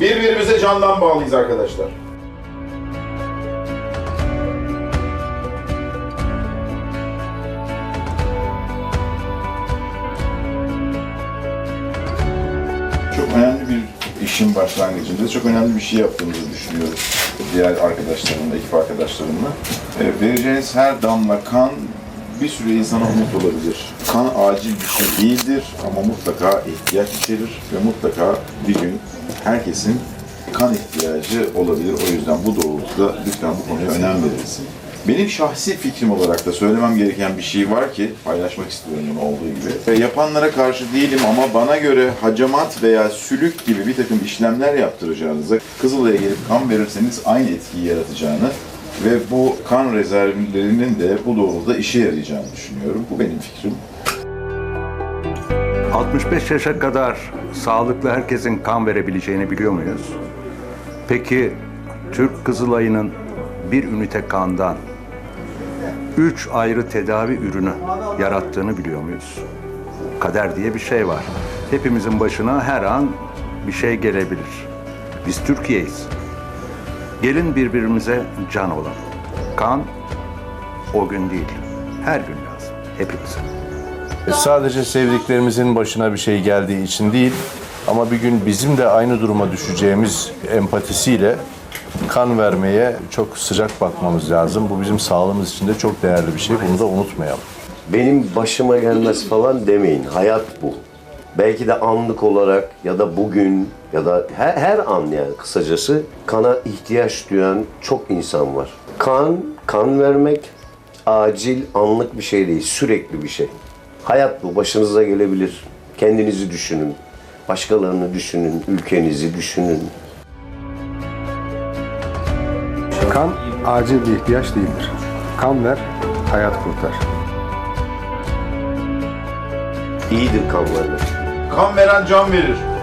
Birbirimize candan bağlıyız arkadaşlar. Çok önemli bir işin başlangıcında çok önemli bir şey yaptığımızı düşünüyoruz. Diğer arkadaşlarımla, ekip arkadaşlarımla. E, vereceğiniz her damla kan bir sürü insana umut olabilir. Kan acil bir şey değildir ama mutlaka ihtiyaç içerir ve mutlaka bir gün herkesin kan ihtiyacı olabilir. O yüzden bu doğrultuda lütfen bu konuya önem verilsin. Benim şahsi fikrim olarak da söylemem gereken bir şey var ki paylaşmak istiyorum olduğu gibi. Ve yapanlara karşı değilim ama bana göre hacamat veya sülük gibi bir takım işlemler yaptıracağınıza Kızılay'a gelip kan verirseniz aynı etkiyi yaratacağını ve bu kan rezervlerinin de bu doğrultuda işe yarayacağını düşünüyorum. Bu benim fikrim. 65 yaşa kadar sağlıklı herkesin kan verebileceğini biliyor muyuz? Peki Türk Kızılayı'nın bir ünite kandan üç ayrı tedavi ürünü yarattığını biliyor muyuz? Kader diye bir şey var. Hepimizin başına her an bir şey gelebilir. Biz Türkiye'yiz. Gelin birbirimize can olalım. Kan o gün değil, her gün lazım. Hepimize. E, Sadece sevdiklerimizin başına bir şey geldiği için değil ama bir gün bizim de aynı duruma düşeceğimiz empatisiyle kan vermeye çok sıcak bakmamız lazım. Bu bizim sağlığımız için de çok değerli bir şey. Bunu da unutmayalım. benim başıma gelmez falan demeyin. Hayat bu. Belki de anlık olarak ya da bugün ya da her, her an yani kısacası kana ihtiyaç duyan çok insan var. Kan, kan vermek acil, anlık bir şey değil, sürekli bir şey. Hayat bu, başınıza gelebilir. Kendinizi düşünün, başkalarını düşünün, ülkenizi düşünün. Kan acil bir ihtiyaç değildir. Kan ver, hayat kurtar. İyidir kan vermek. Kan veren can verir.